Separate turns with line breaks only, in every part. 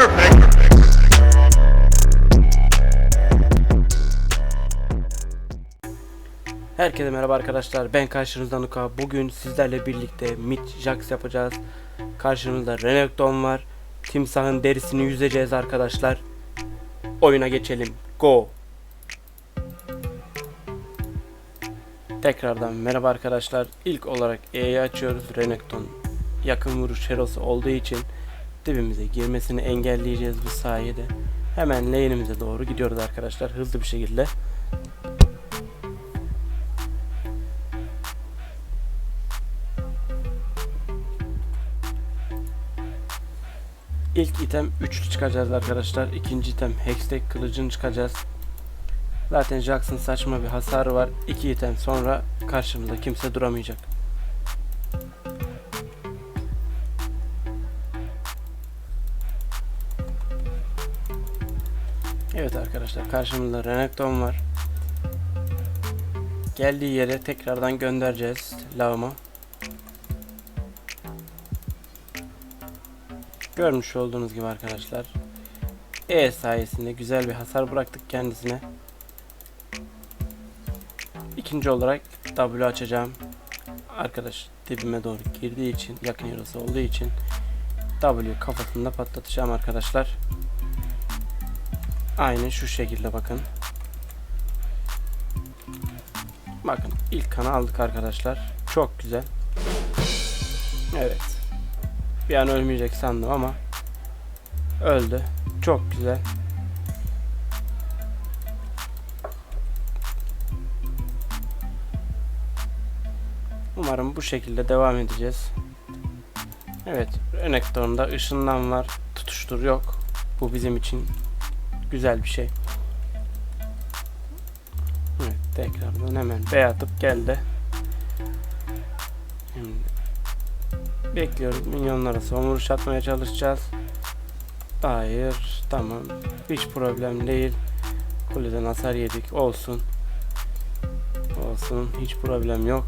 Perfect.
Herkese merhaba arkadaşlar. Ben karşınızda Nuka. Bugün sizlerle birlikte Mid Jax yapacağız. Karşımızda Renekton var. Timsahın derisini yüzeceğiz arkadaşlar. Oyuna geçelim. Go. Tekrardan merhaba arkadaşlar. İlk olarak E'yi açıyoruz. Renekton yakın vuruş herosu olduğu için dibimize girmesini engelleyeceğiz bu sayede. Hemen lane'imize doğru gidiyoruz arkadaşlar hızlı bir şekilde. İlk item üçlü çıkacağız arkadaşlar. İkinci item Hextech kılıcını çıkacağız. Zaten Jackson saçma bir hasarı var. İki item sonra karşımızda kimse duramayacak. Arkadaşlar karşımızda Renekton var. Geldiği yere tekrardan göndereceğiz lağımı. Görmüş olduğunuz gibi arkadaşlar. E sayesinde güzel bir hasar bıraktık kendisine. İkinci olarak W açacağım. Arkadaş dibime doğru girdiği için yakın yarısı olduğu için W kafasında patlatacağım arkadaşlar. Aynı şu şekilde bakın. Bakın ilk kanı aldık arkadaşlar. Çok güzel. Evet. Bir an ölmeyecek sandım ama öldü. Çok güzel. Umarım bu şekilde devam edeceğiz. Evet, Renekton'da ışınlan var. Tutuştur yok. Bu bizim için güzel bir şey. Evet, tekrardan hemen B atıp geldi. Şimdi Bekliyoruz. Minyonlara son atmaya çalışacağız. Hayır. Tamam. Hiç problem değil. Kuleden hasar yedik. Olsun. Olsun. Hiç problem yok.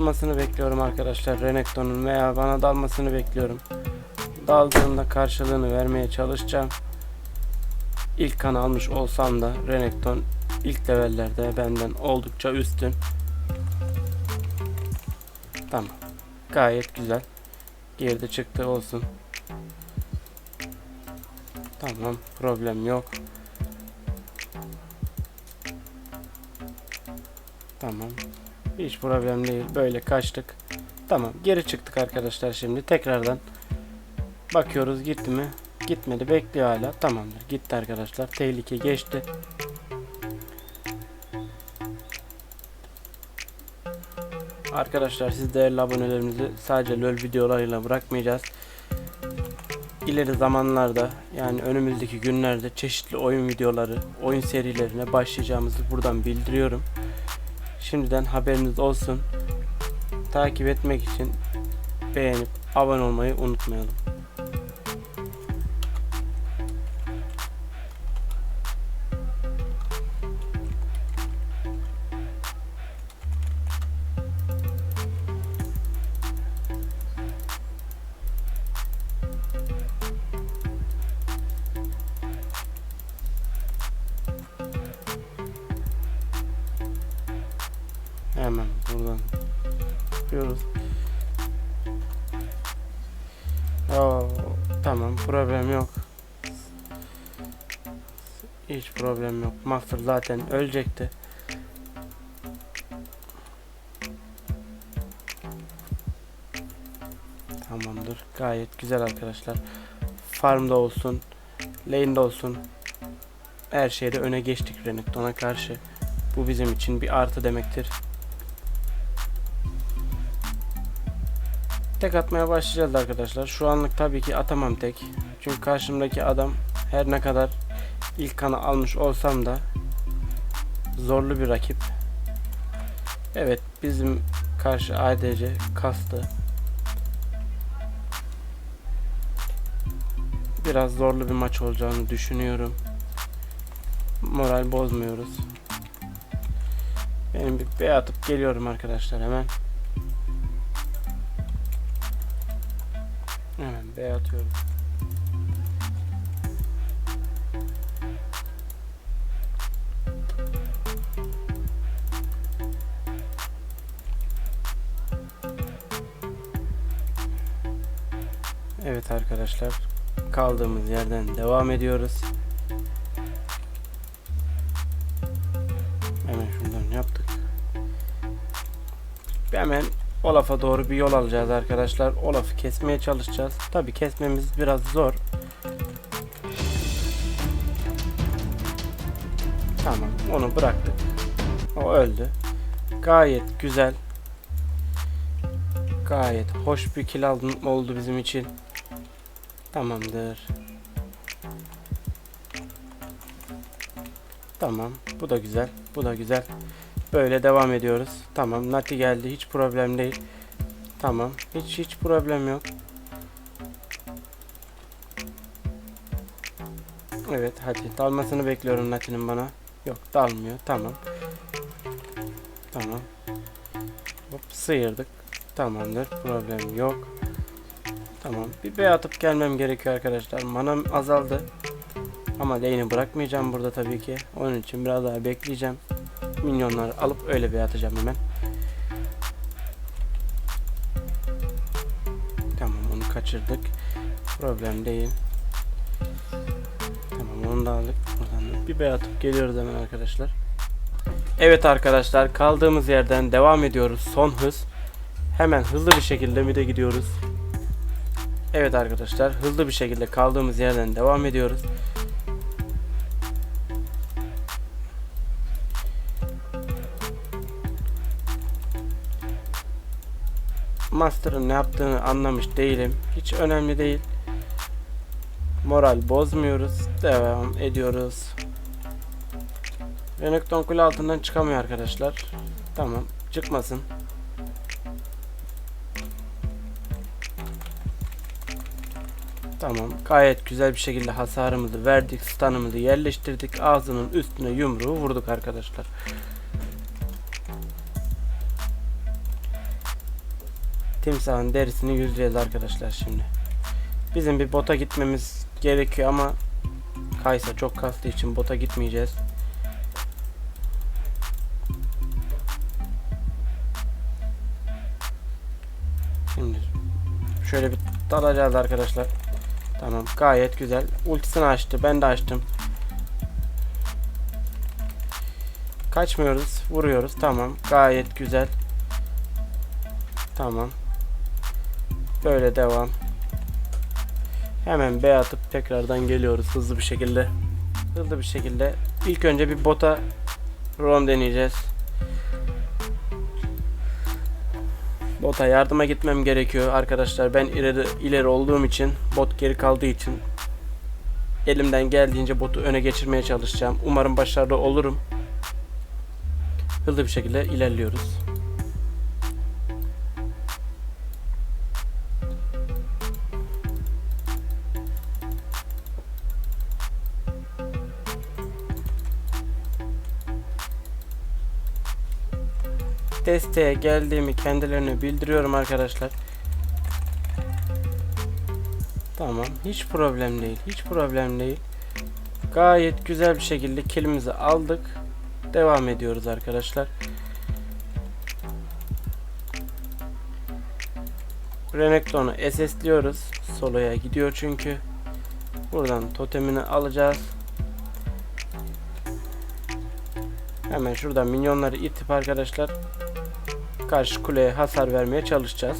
Açılmasını bekliyorum arkadaşlar. Renekton'un veya bana dalmasını bekliyorum. Daldığında karşılığını vermeye çalışacağım. İlk kan almış olsam da Renekton ilk levellerde benden oldukça üstün. Tamam. Gayet güzel. Girdi çıktı olsun. Tamam. Problem yok. Tamam. Hiç problem değil. Böyle kaçtık. Tamam. Geri çıktık arkadaşlar şimdi. Tekrardan bakıyoruz gitti mi? Gitmedi bekliyor hala. Tamamdır. Gitti arkadaşlar. Tehlike geçti. Arkadaşlar siz değerli abonelerimizi sadece LoL videolarıyla bırakmayacağız. İleri zamanlarda yani önümüzdeki günlerde çeşitli oyun videoları, oyun serilerine başlayacağımızı buradan bildiriyorum. Şimdiden haberiniz olsun. Takip etmek için beğenip abone olmayı unutmayalım. Tamam problem yok. Hiç problem yok. Master zaten ölecekti. Tamamdır. Gayet güzel arkadaşlar. Farmda olsun, lane'de olsun. Her şeyde öne geçtik Renekton'a karşı. Bu bizim için bir artı demektir. Tek atmaya başlayacağız arkadaşlar. Şu anlık tabii ki atamam tek. Çünkü karşımdaki adam her ne kadar ilk kanı almış olsam da zorlu bir rakip. Evet bizim karşı ADC kastı. Biraz zorlu bir maç olacağını düşünüyorum. Moral bozmuyoruz. Benim bir B atıp geliyorum arkadaşlar hemen. Atıyorum. Evet arkadaşlar kaldığımız yerden devam ediyoruz. Hemen şundan yaptık. Hemen Olaf'a doğru bir yol alacağız arkadaşlar. Olaf'ı kesmeye çalışacağız. Tabi kesmemiz biraz zor. Tamam onu bıraktık. O öldü. Gayet güzel. Gayet hoş bir kill aldın oldu bizim için. Tamamdır. Tamam. Bu da güzel. Bu da güzel. Böyle devam ediyoruz. Tamam. Nati geldi. Hiç problem değil. Tamam. Hiç hiç problem yok. Evet hadi. Dalmasını bekliyorum Nati'nin bana. Yok dalmıyor. Tamam. Tamam. Hop sıyırdık. Tamamdır. Problem yok. Tamam. Bir B atıp gelmem gerekiyor arkadaşlar. Manam azaldı. Ama lane'i bırakmayacağım burada tabii ki. Onun için biraz daha bekleyeceğim. Minyonları alıp öyle bir atacağım hemen. Tamam onu kaçırdık. Problem değil. Tamam onu da aldık. Buradan da bir B atıp geliyoruz hemen arkadaşlar. Evet arkadaşlar kaldığımız yerden devam ediyoruz. Son hız. Hemen hızlı bir şekilde mid'e gidiyoruz. Evet arkadaşlar hızlı bir şekilde kaldığımız yerden devam ediyoruz. Master'ın ne yaptığını anlamış değilim. Hiç önemli değil. Moral bozmuyoruz. Devam ediyoruz. Renekton kule altından çıkamıyor arkadaşlar. Tamam çıkmasın. Tamam. Gayet güzel bir şekilde hasarımızı verdik. Stun'ımızı yerleştirdik. Ağzının üstüne yumruğu vurduk arkadaşlar. Timsahın derisini yüzleyeceğiz arkadaşlar şimdi. Bizim bir bota gitmemiz gerekiyor ama Kaysa çok kastığı için bota gitmeyeceğiz. Şimdi şöyle bir dalacağız arkadaşlar. Tamam gayet güzel. Ultisini açtı. Ben de açtım. Kaçmıyoruz. Vuruyoruz. Tamam. Gayet güzel. Tamam. Böyle devam. Hemen B atıp tekrardan geliyoruz hızlı bir şekilde. Hızlı bir şekilde. İlk önce bir bota rom deneyeceğiz. Bota yardıma gitmem gerekiyor arkadaşlar. Ben ileri ileri olduğum için bot geri kaldığı için elimden geldiğince botu öne geçirmeye çalışacağım. Umarım başarılı olurum. Hızlı bir şekilde ilerliyoruz. Desteğe geldiğimi kendilerine bildiriyorum arkadaşlar. Tamam. Hiç problem değil. Hiç problem değil. Gayet güzel bir şekilde kilimizi aldık. Devam ediyoruz arkadaşlar. Renekton'u SS'liyoruz. Solo'ya gidiyor çünkü. Buradan totemini alacağız. Hemen şuradan minyonları itip arkadaşlar karşı kuleye hasar vermeye çalışacağız.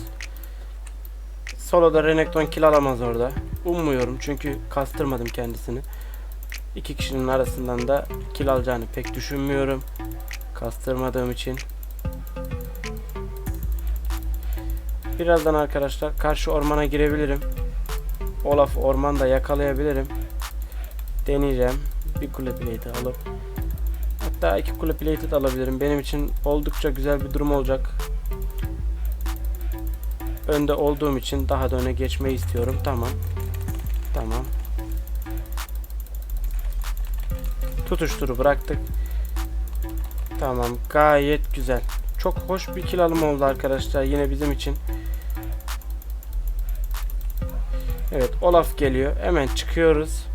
Solo'da Renekton kill alamaz orada. Ummuyorum çünkü kastırmadım kendisini. İki kişinin arasından da kill alacağını pek düşünmüyorum. Kastırmadığım için. Birazdan arkadaşlar karşı ormana girebilirim. Olaf ormanda yakalayabilirim. Deneyeceğim. Bir kule plate alıp Hatta iki kule plated alabilirim. Benim için oldukça güzel bir durum olacak. Önde olduğum için daha da öne geçmeyi istiyorum. Tamam. Tamam. Tutuşturu bıraktık. Tamam gayet güzel. Çok hoş bir kill alımı oldu arkadaşlar yine bizim için. Evet Olaf geliyor. Hemen çıkıyoruz.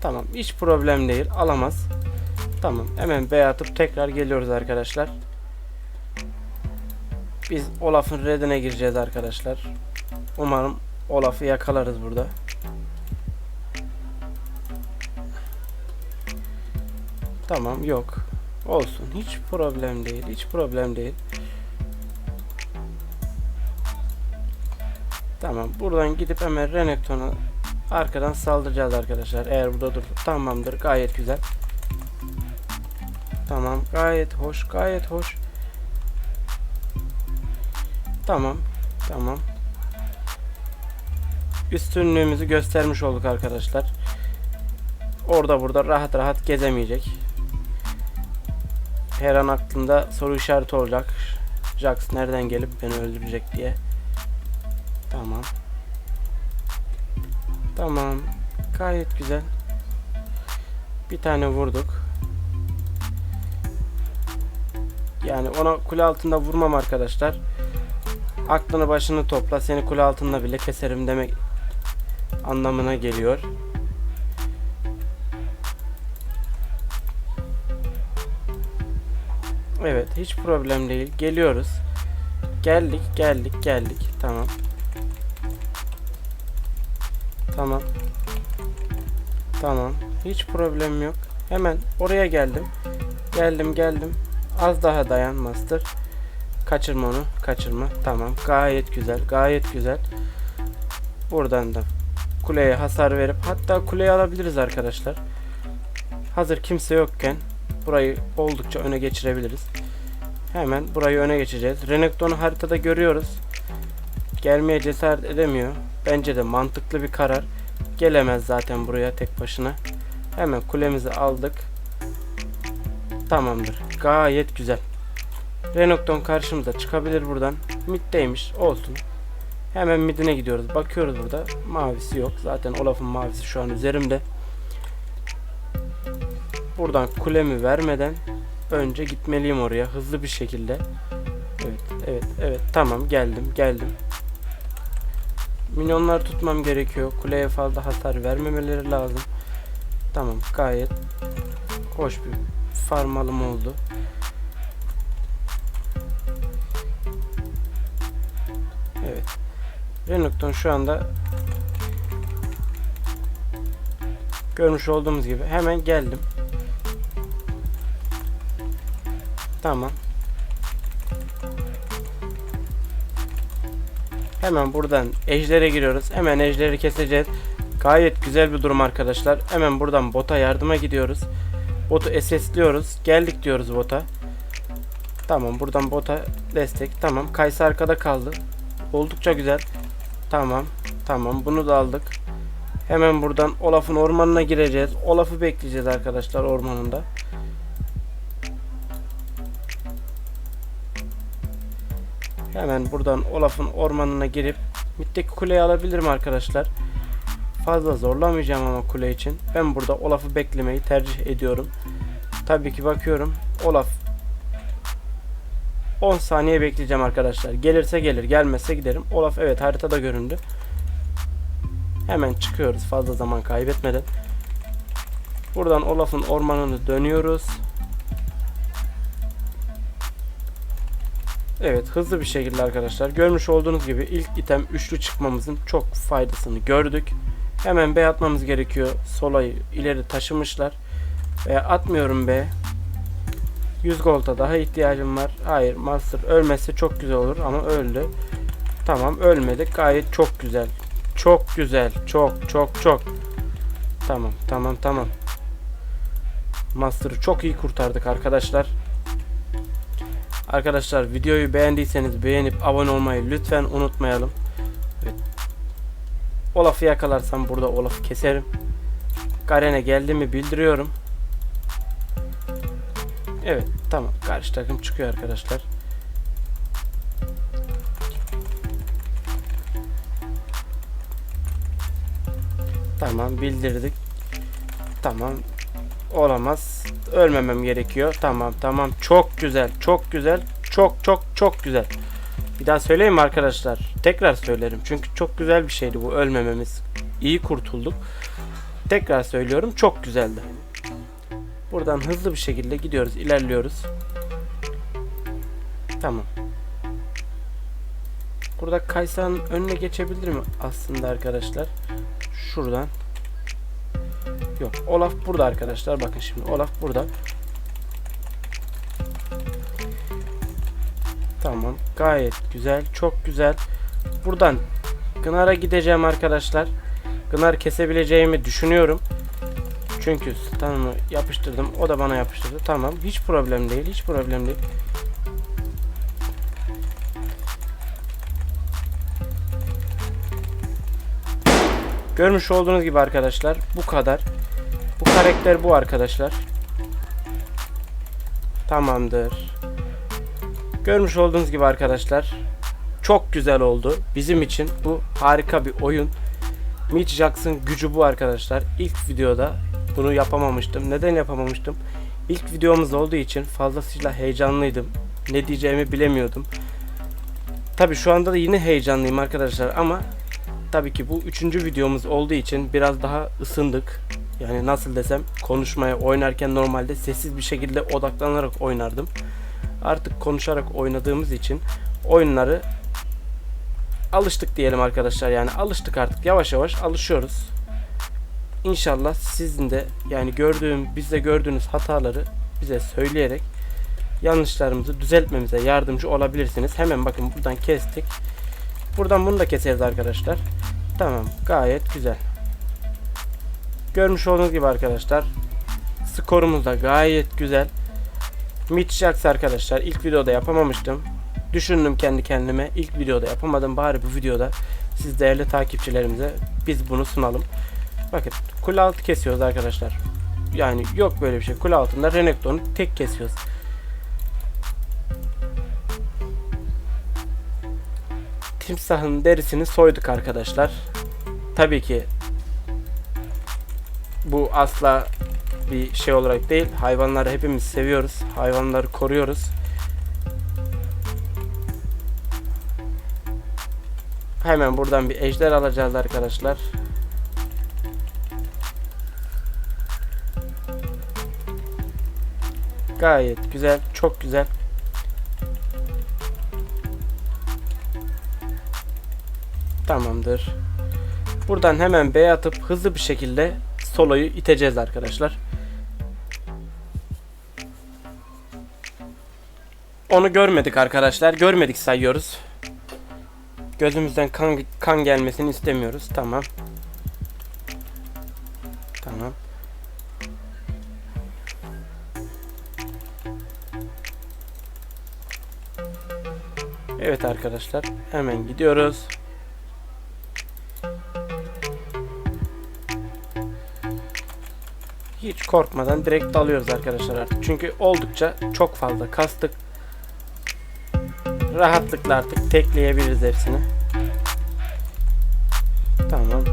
Tamam hiç problem değil. Alamaz. Tamam hemen B atıp tekrar geliyoruz arkadaşlar. Biz Olaf'ın redine gireceğiz arkadaşlar. Umarım Olaf'ı yakalarız burada. Tamam yok. Olsun. Hiç problem değil. Hiç problem değil. Tamam. Buradan gidip hemen Renekton'a arkadan saldıracağız arkadaşlar. Eğer burada dur. Tamamdır. Gayet güzel. Tamam. Gayet hoş. Gayet hoş. Tamam. Tamam. Üstünlüğümüzü göstermiş olduk arkadaşlar. Orada burada rahat rahat gezemeyecek. Her an aklında soru işareti olacak. Jax nereden gelip beni öldürecek diye. Tamam. Tamam. Gayet güzel. Bir tane vurduk. Yani ona kule altında vurmam arkadaşlar. Aklını başını topla. Seni kule altında bile keserim demek anlamına geliyor. Evet hiç problem değil. Geliyoruz. Geldik geldik geldik. Tamam. Tamam. Tamam. Hiç problem yok. Hemen oraya geldim. Geldim geldim. Az daha dayan master. Kaçırma onu. Kaçırma. Tamam. Gayet güzel. Gayet güzel. Buradan da kuleye hasar verip hatta kuleyi alabiliriz arkadaşlar. Hazır kimse yokken burayı oldukça öne geçirebiliriz. Hemen burayı öne geçeceğiz. Renekton'u haritada görüyoruz. Gelmeye cesaret edemiyor. Bence de mantıklı bir karar. Gelemez zaten buraya tek başına. Hemen kulemizi aldık. Tamamdır. Gayet güzel. Renekton karşımıza çıkabilir buradan. Mid'deymiş. Olsun. Hemen midine gidiyoruz. Bakıyoruz burada. Mavisi yok. Zaten Olaf'ın mavisi şu an üzerimde. Buradan kulemi vermeden önce gitmeliyim oraya hızlı bir şekilde. Evet, evet, evet. Tamam, geldim, geldim. Minyonlar tutmam gerekiyor. Kuleye fazla hasar vermemeleri lazım. Tamam, gayet hoş bir farm alım oldu. Renekton şu anda görmüş olduğumuz gibi hemen geldim. Tamam. Hemen buradan ejdere giriyoruz. Hemen ejderi keseceğiz. Gayet güzel bir durum arkadaşlar. Hemen buradan bota yardıma gidiyoruz. Botu SS'liyoruz. Geldik diyoruz bota. Tamam buradan bota destek. Tamam. Kaysa arkada kaldı. Oldukça güzel. Tamam. Tamam. Bunu da aldık. Hemen buradan Olaf'ın ormanına gireceğiz. Olaf'ı bekleyeceğiz arkadaşlar ormanında. Hemen buradan Olaf'ın ormanına girip mitteki kuleyi alabilirim arkadaşlar. Fazla zorlamayacağım ama kule için. Ben burada Olaf'ı beklemeyi tercih ediyorum. Tabii ki bakıyorum. Olaf 10 saniye bekleyeceğim arkadaşlar. Gelirse gelir, gelmezse giderim. Olaf evet haritada göründü. Hemen çıkıyoruz fazla zaman kaybetmeden. Buradan Olaf'ın ormanını dönüyoruz. Evet hızlı bir şekilde arkadaşlar görmüş olduğunuz gibi ilk item üçlü çıkmamızın çok faydasını gördük. Hemen B atmamız gerekiyor. Solayı ileri taşımışlar. Ve atmıyorum B. 100 golda daha ihtiyacım var. Hayır Master ölmezse çok güzel olur ama öldü. Tamam ölmedik gayet çok güzel. Çok güzel. Çok çok çok. Tamam tamam tamam. Master'ı çok iyi kurtardık arkadaşlar. Arkadaşlar videoyu beğendiyseniz beğenip abone olmayı lütfen unutmayalım. Evet. Olaf'ı yakalarsam burada Olaf'ı keserim. Garen'e geldi mi bildiriyorum. Evet tamam karşı takım çıkıyor arkadaşlar. Tamam bildirdik. Tamam olamaz. Ölmemem gerekiyor. Tamam tamam. Çok güzel. Çok güzel. Çok çok çok güzel. Bir daha söyleyeyim mi arkadaşlar? Tekrar söylerim. Çünkü çok güzel bir şeydi bu ölmememiz. İyi kurtulduk. Tekrar söylüyorum. Çok güzeldi. Buradan hızlı bir şekilde gidiyoruz. ilerliyoruz. Tamam. Burada Kaysa'nın önüne geçebilir mi aslında arkadaşlar? Şuradan. Yok. Olaf burada arkadaşlar. Bakın şimdi Olaf burada. Tamam. Gayet güzel. Çok güzel. Buradan Gınar'a gideceğim arkadaşlar. Gınar kesebileceğimi düşünüyorum. Çünkü stun'ımı yapıştırdım. O da bana yapıştırdı. Tamam. Hiç problem değil. Hiç problem değil. Görmüş olduğunuz gibi arkadaşlar bu kadar. Bu karakter bu arkadaşlar. Tamamdır. Görmüş olduğunuz gibi arkadaşlar çok güzel oldu. Bizim için bu harika bir oyun. Mitch Jackson gücü bu arkadaşlar. İlk videoda bunu yapamamıştım. Neden yapamamıştım? İlk videomuz olduğu için fazlasıyla heyecanlıydım. Ne diyeceğimi bilemiyordum. Tabi şu anda da yine heyecanlıyım arkadaşlar ama tabii ki bu üçüncü videomuz olduğu için biraz daha ısındık. Yani nasıl desem konuşmaya oynarken normalde sessiz bir şekilde odaklanarak oynardım. Artık konuşarak oynadığımız için oyunları alıştık diyelim arkadaşlar. Yani alıştık artık yavaş yavaş alışıyoruz. İnşallah sizin de yani gördüğüm bizde gördüğünüz hataları bize söyleyerek yanlışlarımızı düzeltmemize yardımcı olabilirsiniz. Hemen bakın buradan kestik. Buradan bunu da keseriz arkadaşlar. Tamam gayet güzel. Görmüş olduğunuz gibi arkadaşlar skorumuz da gayet güzel. Mitch Jacks arkadaşlar ilk videoda yapamamıştım. Düşündüm kendi kendime ilk videoda yapamadım bari bu videoda siz değerli takipçilerimize biz bunu sunalım. Bakın kule altı kesiyoruz arkadaşlar. Yani yok böyle bir şey. Kule altında Renekton'u tek kesiyoruz. Timsahın derisini soyduk arkadaşlar. Tabii ki bu asla bir şey olarak değil. Hayvanları hepimiz seviyoruz. Hayvanları koruyoruz. Hemen buradan bir ejder alacağız arkadaşlar. Gayet güzel, çok güzel. Tamamdır. Buradan hemen B atıp hızlı bir şekilde soloyu iteceğiz arkadaşlar. Onu görmedik arkadaşlar. Görmedik sayıyoruz. Gözümüzden kan, kan gelmesini istemiyoruz. Tamam. Arkadaşlar. Hemen gidiyoruz. Hiç korkmadan direkt dalıyoruz arkadaşlar artık. Çünkü oldukça çok fazla kastık. Rahatlıkla artık tekleyebiliriz hepsini. Tamam.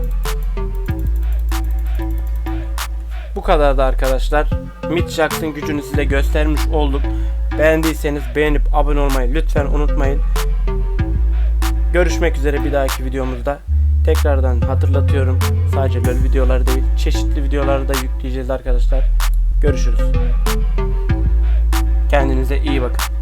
Bu kadar da arkadaşlar. Mitch Jackson gücünü size göstermiş olduk. Beğendiyseniz beğenip abone olmayı lütfen unutmayın. Görüşmek üzere bir dahaki videomuzda. Tekrardan hatırlatıyorum. Sadece LoL videoları değil, çeşitli videoları da yükleyeceğiz arkadaşlar. Görüşürüz. Kendinize iyi bakın.